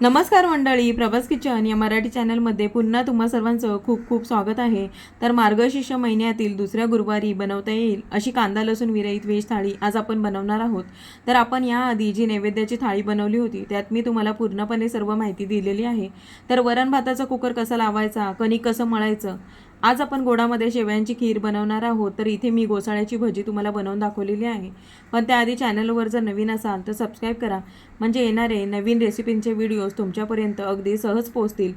नमस्कार मंडळी प्रभास किचन या मराठी चॅनलमध्ये पुन्हा तुम्हा सर्वांचं खूप खूप स्वागत आहे. तर मार्गशीर्ष महिन्यातील दुसऱ्या गुरुवारी बनवता येईल अशी कांदा लसूण विरहित व्हेज थाळी आज आपण बनवणार आहोत. तर आपण याआधी जी नैवेद्याची थाळी बनवली होती त्यात मी तुम्हाला पूर्णपणे सर्व माहिती दिलेली आहे. तर वरण भाताचा कुकर कसा लावायचा कणिक कसं मळायचं आज आपण गोडामध्ये शेवयांची खीर बनवणार आहोत. तर इथे मी गोसाळ्याची भजी तुम्हाला बनवून दाखवलेली आहे. पण त्याआधी चॅनलवर जर नवीन असाल तर सबस्क्राईब करा. म्हणजे येणारे नवीन रेसिपींचे व्हिडिओज तुमच्यापर्यंत अगदी सहज पोहोचतील.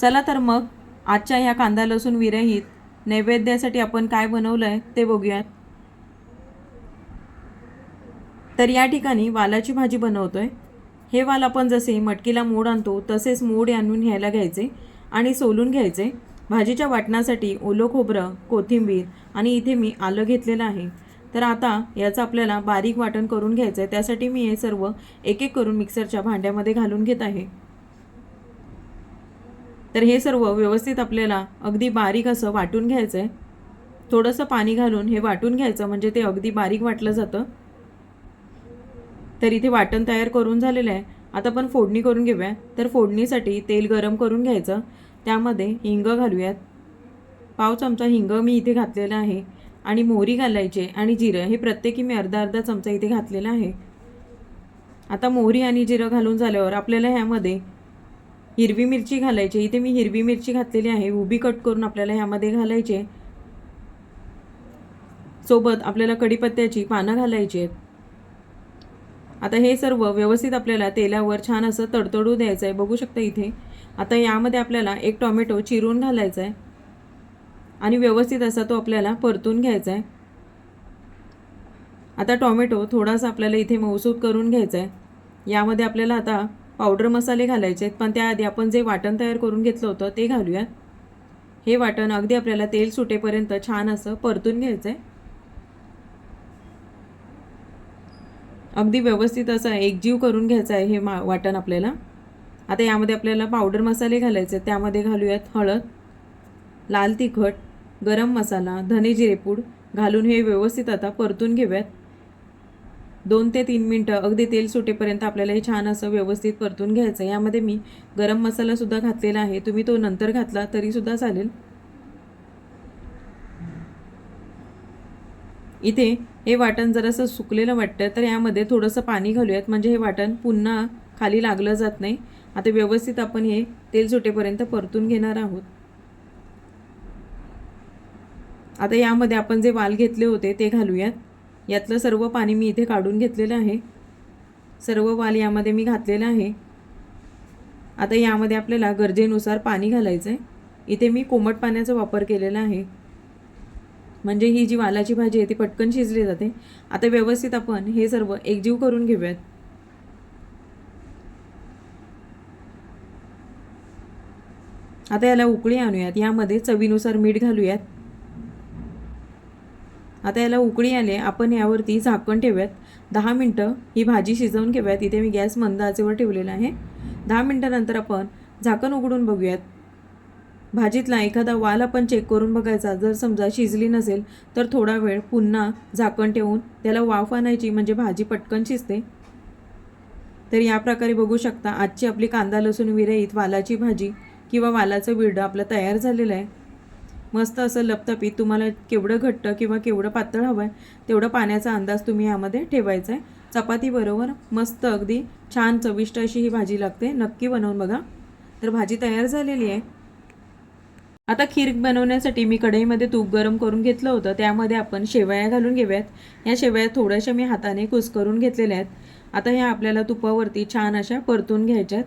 चला तर मग आजच्या ह्या कांदा लसूण विरहित नैवेद्यासाठी आपण काय बनवलं आहे ते बघूयात. तर या ठिकाणी वालाची भाजी बनवतो आहे हे वाल आपण जसे मटकीला मोड आणतो तसेच मोड आणून घ्यायला घ्यायचे आणि सोलून घ्यायचे. भाजीच्या वाटणासाठी ओलं खोबरं कोथिंबीर आणि इथे मी आलं घेतलेलं आहे. तर आता याचं आपल्याला बारीक वाटण करून घ्यायचं आहे त्यासाठी मी हे सर्व एक एक करून मिक्सरच्या भांड्यामध्ये घालून घेत आहे. तर हे सर्व व्यवस्थित आपल्याला अगदी बारीक असं वाटून घ्यायचं आहे थोडंसं पाणी घालून हे वाटून घ्यायचं म्हणजे ते अगदी बारीक वाटलं जातं. तर इथे वाटण तयार करून झालेलं आहे. आता आपण फोडणी करून घेऊया. तर फोडणीसाठी तेल गरम करून घ्यायचं. त्यामध्ये हिंग घालूयात. पाव चमचा हिंग मी इथे घातलेला आहे आणि मोहरी घालायची आणि जिरं. हे प्रत्येकी मी अर्धा अर्धा चमचा इथे घातलेला आहे. आता मोहरी आणि जिरं घालून झाल्यावर आपल्याला ह्यामध्ये हिरवी मिरची घालायची. इथे मी हिरवी मिरची घातलेली आहे. उभी कट करून आपल्याला ह्यामध्ये घालायचे. सोबत आपल्याला कढीपत्त्याची पानं घालायची आहेत. आता हे सर्व व्यवस्थित आपल्याला तेलावर छान असं तडतडू द्यायचं आहे बघू शकता इथे. आता यामध्ये आपल्याला एक टॉमॅटो चिरून घालायचा आहे. आणि व्यवस्थित असा तो आपल्याला परतून घ्यायचा आहे. आता टॉमॅटो थोडासा आपल्याला इथे मऊसूत करून घ्यायचा आहे. यामध्ये आपल्याला आता पावडर मसाले घालायचे आहेत. पण त्याआधी आपण जे वाटण तयार करून घेतलं होतं ते घालूयात. हे वाटण अगदी आपल्याला तेल सुटेपर्यंत छान असं परतून घ्यायचं आहे. अगदी व्यवस्थित असं एकजीव करून घ्यायचं आहे हे मा वाटण आपल्याला. आता यामध्ये आपल्याला पावडर मसाले घालायचे त्यामध्ये घालूयात हळद लाल तिखट गरम मसाला धने जिरेपूड घालून हे व्यवस्थित आता परतून घेऊयात. दोन ते तीन मिनटं अगदी तेल सुटेपर्यंत आपल्याला हे छान असं व्यवस्थित परतून घ्यायचं आहे. यामध्ये मी गरम मसालासुद्धा घातलेला आहे. तुम्ही तो नंतर घातला तरीसुद्धा चालेल. इथे हे वाटण जरासं सुकलेलं वाटतं. तर यामध्ये थोडंसं पाणी घालूयात. म्हणजे हे वाटण पुन्हा खाली लागलं जात नाही. आता व्यवस्थित आपण हे तेल सुटेपर्यंत परतून घेणार आहोत. आता यामध्ये आपण जे वाल घेतले होते ते घालूयात. यातलं सर्व पाणी मी इथे काढून घेतलेलं आहे. सर्व वाल यामध्ये मी घातलेलं आहे. आता यामध्ये आपल्याला गरजेनुसार पाणी घालायचं आहे इथे मी कोमट पाण्याचा वापर केलेला आहे. म्हणजे ही जी वालाची भाजी आहे ती पटकन शिजली जाते. आता व्यवस्थित आपण हे सर्व एकजीव करून घेऊयात. आता याला उकळी आणूयात. यामध्ये चवीनुसार मीठ घालूयात. आता याला उकळी आले आपण यावरती झाकण ठेवूयात. दहा मिनटं ही भाजी शिजवून घेऊयात. इथे मी गॅस मंद आचेवर ठेवलेला आहे. दहा मिनटानंतर आपण झाकण उघडून बघूयात. भाजीतला एखादा वाल आपण चेक करून बघायचा. जर समजा शिजली नसेल तर थोडा वेळ पुन्हा झाकण ठेवून त्याला वाफ आणायची म्हणजे भाजी पटकन शिजते. तर या प्रकारे बघू शकता आजची आपली कांदा लसूण विरहित वालाची भाजी. किंवा वालाचं विरडं आपलं तयार झालेलं आहे. मस्त असं लपतपीत तुम्हाला केवढं घट्ट किंवा केवढं पातळ हवं आहे तेवढं पाण्याचा अंदाज तुम्ही यामध्ये ठेवायचा आहे. चपातीबरोबर मस्त अगदी छान चविष्ट अशी ही भाजी लागते. नक्की बनवून बघा. तर भाजी तयार झालेली आहे. आता खीर बनवण्यासाठी मी कढईमध्ये तूप गरम करून घेतलं होतं. त्यामध्ये आपण शेवया घालून घेऊयात. या शेवया थोड्याशा मी हाताने कुस्करून घेतलेल्या आहेत. आता ह्या आपल्याला तुपावरती छान अशा परतून घ्यायच्यात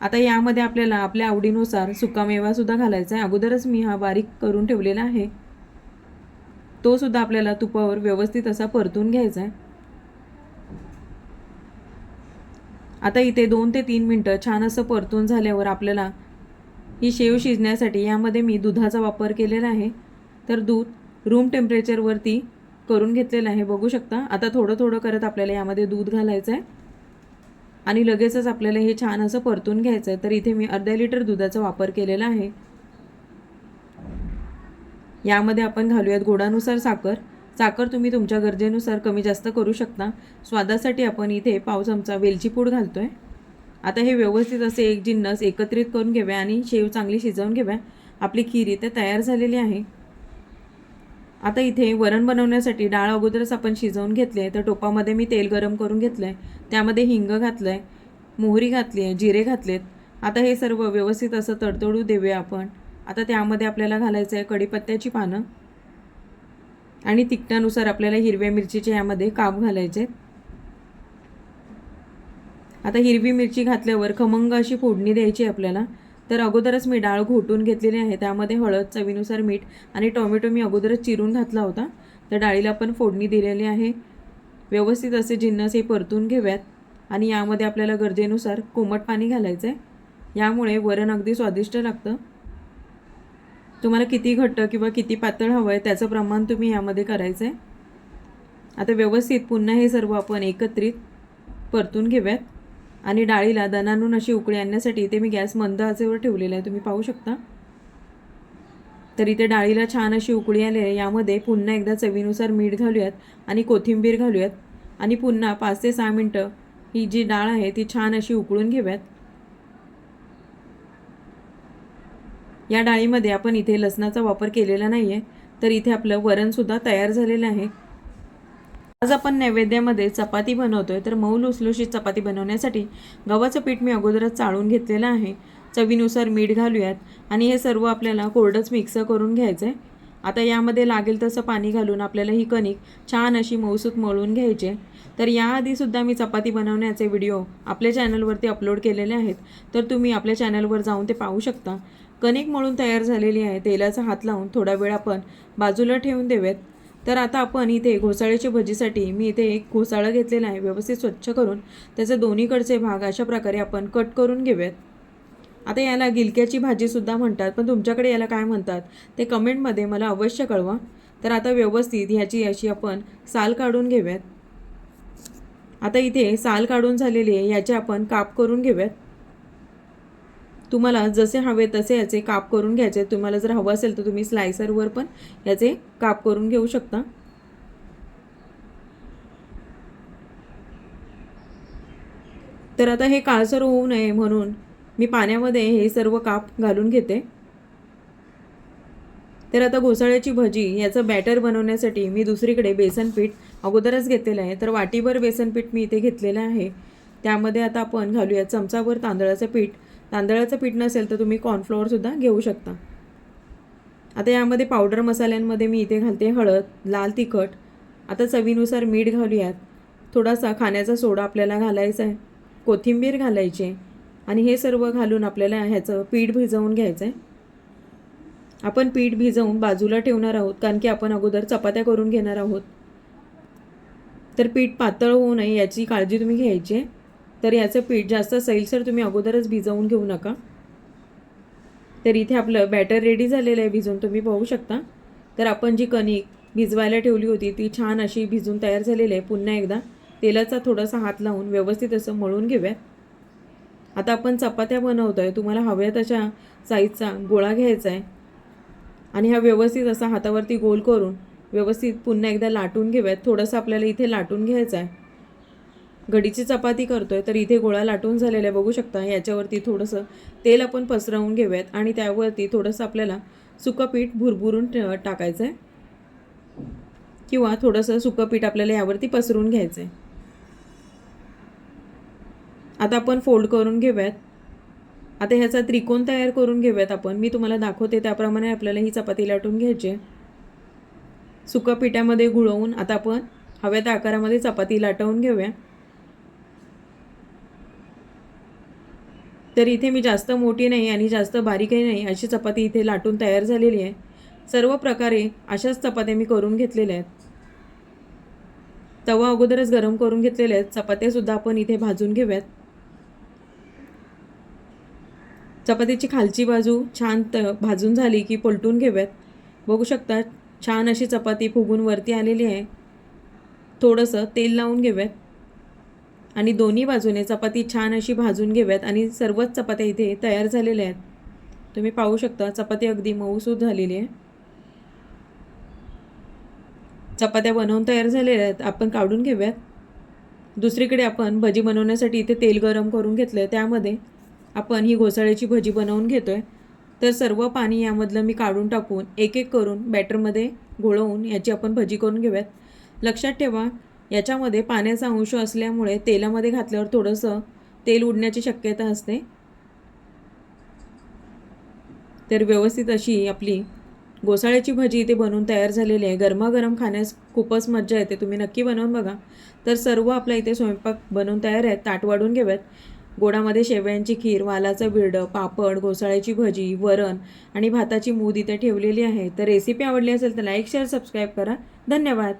आता यामध्ये आपल्याला आपल्या आवडीनुसार सुकामेवासुद्धा घालायचा आहे. अगोदरच मी हा बारीक करून ठेवलेला आहे. तो सुद्धा आपल्याला तुपावर व्यवस्थित असा परतून घ्यायचा आहे. आता इथे दोन ते तीन मिनटं छान असं परतून झाल्यावर आपल्याला ही शेव शिजण्यासाठी यामध्ये मी दुधाचा वापर केलेला आहे. तर दूध रूम टेम्परेचरवरती करून घेतलेलं आहे. बघू शकता. आता थोडं थोडं करत आपल्याला यामध्ये दूध घालायचं आहे. आणि लगेचच आपल्याला हे छान असं परतून घ्यायचं आहे तर इथे मी अर्धा लिटर दुधाचा वापर केलेला आहे. यामध्ये आपण घालूयात गोडानुसार साखर. साखर तुम्ही तुमच्या गरजेनुसार कमी जास्त करू शकता. स्वादासाठी आपण इथे पाव चमचा वेलची पूड घालतो आहे आता हे व्यवस्थित असे एक जिन्नस एकत्रित करून घेऊया आणि शेव चांगली शिजवून घेऊया. आपली खीर इथे तयार झालेली आहे. आता इथे वरण बनवण्यासाठी डाळ अगोदरच आपण शिजवून घेतली आहे तर टोपामध्ये मी तेल गरम करून घेतलं आहे त्यामध्ये हिंग घातलं आहे मोहरी घातली आहे जिरे घातलेत. आता हे सर्व व्यवस्थित असं तडतडू देऊया आपण. आता त्यामध्ये आपल्याला घालायचं आहे कढीपत्त्याची पानं. आणि तिखटानुसार आपल्याला हिरव्या मिरचीचे यामध्ये काप घालायचे आहेत. आता हिरवी मिरची घातल्यावर खमंग अशी फोडणी द्यायची आहे आपल्याला. तर अगोदरच मी डाळ घोटून घेतलेली आहे. त्यामध्ये हळद चवीनुसार मीठ आणि टोमॅटो मी अगोदरच चिरून घातला होता. तर डाळीला पण फोडणी दिलेली आहे. व्यवस्थित असे जिन्नस हे परतून घेऊयात. आणि यामध्ये आपल्याला गरजेनुसार कोमट पाणी घालायचं आहे यामुळे वरण अगदी स्वादिष्ट लागतं. तुम्हाला किती घट्ट किंवा किती पातळ हवं आहे त्याचं प्रमाण तुम्ही यामध्ये करायचं आहे आता व्यवस्थित पुन्हा हे सर्व आपण एकत्रित परतून घेऊयात. आणि डाळीला दणानून अशी उकळी आणण्यासाठी इथे मी गॅस मंद आचेवर ठेवलेला आहे. तुम्ही पाहू शकता. तर इथे डाळीला छान अशी उकळी आली आहे. यामध्ये पुन्हा एकदा चवीनुसार मीठ घालूयात आणि कोथिंबीर घालूयात. आणि पुन्हा पाच ते सहा मिनटं ही जी डाळ आहे ती छान अशी उकळून घेऊयात. या डाळीमध्ये आपण इथे लसणाचा वापर केलेला नाही आहे तर इथे आपलं वरणसुद्धा तयार झालेलं आहे. आज आपण नैवेद्यामध्ये चपाती बनवतोय तर मऊ लुसलुशीत चपाती बनवण्यासाठी गव्हाचं पीठ मी अगोदरच चाळून घेतलेलं आहे. चवीनुसार मीठ घालूयात आणि हे सर्व आपल्याला कोरडंच मिक्स करून घ्यायचं आहे आता यामध्ये लागेल तसं पाणी घालून आपल्याला ही कणिक छान अशी मऊसूत मळून घ्यायची तर याआधीसुद्धा मी चपाती बनवण्याचे व्हिडिओ आपल्या चॅनलवरती अपलोड केलेले आहेत तर तुम्ही आपल्या चॅनलवर जाऊन ते पाहू शकता. कणिक मळून तयार झालेली आहे तेलाचा हात लावून थोडा वेळ आपण बाजूला ठेवून देऊयात. तर आता आपण इथे घोसाळ्याच्या भजीसाठी मी इथे एक घोसाळा घेतलेला आहे व्यवस्थित स्वच्छ करून त्याचे दोन्हीकडचे भाग अशा प्रकारे आपण कट करून घेऊयात. आता याला गिलक्याची भाजीसुद्धा म्हणतात पण तुमच्याकडे याला काय म्हणतात ते कमेंटमध्ये मला अवश्य कळवा. तर आता व्यवस्थित ह्याची अशी आपण साल काढून घेऊयात. आता इथे साल काढून झालेली आहे याचे आपण काप करून घेऊयात. तुम्हाला जसे हवे तसे याचे काप करून घ्यायचे. तुम्हाला जर हवं असेल तर तुम्ही स्लायसरवर पण याचे काप करून घेऊ शकता. तर आता हे काळसर होऊ नये म्हणून मी पाण्यामध्ये हे सर्व काप घालून घेते. तर आता घोसाळ्याची भजी याचं बॅटर बनवण्यासाठी मी दुसरीकडे बेसन पीठ अगोदरच घेतलेलं आहे. तर वाटीभर बेसन पीठ मी इथे घेतलेलं आहे. त्यामध्ये आता आपण घालूया चमचाभर तांदळाचं पीठ. तांदळाचं पीठ नसेल तर तुम्ही कॉर्नफ्लोअरसुद्धा घेऊ शकता. आता यामध्ये पावडर मसाल्यांमध्ये मी इथे घालते हळद लाल तिखट. आता चवीनुसार मीठ घालूयात. थोडासा खाण्याचा सोडा आपल्याला घालायचा आहे. कोथिंबीर घालायची आहे. आणि हे सर्व घालून आपल्याला ह्याचं पीठ भिजवून घ्यायचं आहे आपण पीठ भिजवून बाजूला ठेवणार आहोत कारण की आपण अगोदर चपात्या करून घेणार आहोत. तर पीठ पातळ होऊ नये याची काळजी तुम्ही घ्यायची आहे. तर याचं पीठ जास्त सैलसर तुम्ही अगोदरच भिजवून घेऊ नका. तर इथे आपलं बॅटर रेडी झालेलं आहे भिजून तुम्ही पाहू शकता. तर आपण जी कणिक भिजवायला ठेवली होती ती छान अशी भिजून तयार झालेली आहे. पुन्हा एकदा तेलाचा थोडासा हात लावून व्यवस्थित असं मळून घेऊयात. आता आपण चपात्या बनवतो आहे तुम्हाला हव्या तशा साईजचा गोळा घ्यायचा आहे. आणि हा व्यवस्थित असा हातावरती गोल करून व्यवस्थित पुन्हा एकदा लाटून घेऊयात. थोडंसं आपल्याला इथे लाटून घ्यायचं आहे. घडीची चपाती करतोय तर इथे गोळा लाटून झालेला आहे. बघू शकता याच्यावरती थोडंसं तेल आपण पसरवून घेऊयात आणि त्यावरती थोडंसं आपल्याला सुकं पीठ भुरभुरून टाकायचं आहे किंवा थोडंसं सुकं पीठ आपल्याला यावरती पसरून घ्यायचं आहे आता आपण फोल्ड करून घेऊयात. आता ह्याचा त्रिकोण तयार करून घेऊयात आपण. मी तुम्हाला दाखवते त्याप्रमाणे आपल्याला ही चपाती लाटून घ्यायची आहे. सुकं पिठामध्ये गुळवून आता आपण हव्या त्या आकारामध्ये चपाती लाटवून घेऊया. तर इथे मी जास्त मोठी नाही आणि जास्त बारीकही नाही अशी चपाती इथे लाटून तयार झालेली आहे. सर्व प्रकारे अशाच चपात्या मी करून घेतलेल्या आहेत. तवा अगोदरच गरम करून घेतलेल्या आहेत. चपात्यासुद्धा आपण इथे भाजून घेऊयात. चपातीची खालची बाजू छान त भाजून झाली की पलटून घेऊयात. बघू शकता छान अशी चपाती फुगून वरती आलेली आहे. थोडंसं तेल लावून घेऊयात. आणि दोन्ही बाजूने चपाती छान अशी भाजून घेऊयात आणि सर्वच चपात्या इथे तयार झालेल्या आहेत. तुम्ही पाहू शकता चपाती अगदी मऊसूद झालेली आहे. चपात्या बनवून तयार झालेल्या आहेत. आपण काढून घेऊयात. दुसरीकडे आपण भजी बनवण्यासाठी इथे तेल गरम करून घेतलं आहे त्यामध्ये आपण ही घोसाळ्याची भजी बनवून घेतो आहे तर सर्व पाणी यामधलं मी काढून टाकून एक एक करून बॅटरमध्ये घोळवून याची आपण भजी करून घेऊयात. लक्षात ठेवा याच्यामध्ये पाण्याचा अंश असल्यामुळे तेलामध्ये घातल्यावर थोडंसं तेल उडण्याची शक्यता असते. तर व्यवस्थित अशी आपली गोसाळ्याची भजी इथे बनवून तयार झालेली आहे. गरमागरम खाण्यास खूपच मज्जा येते. तुम्ही नक्की बनवून बघा. तर सर्व आपला इथे स्वयंपाक बनवून तयार आहेत. ताट वाढून घेव्यात गोडामध्ये शेवयांची खीर वालाचं बिरडं पापड घोसाळ्याची भजी वरण आणि भाताची मूद इथे ठेवलेली आहे. तर रेसिपी आवडली असेल तर लाईक शेअर सबस्क्राईब करा. धन्यवाद.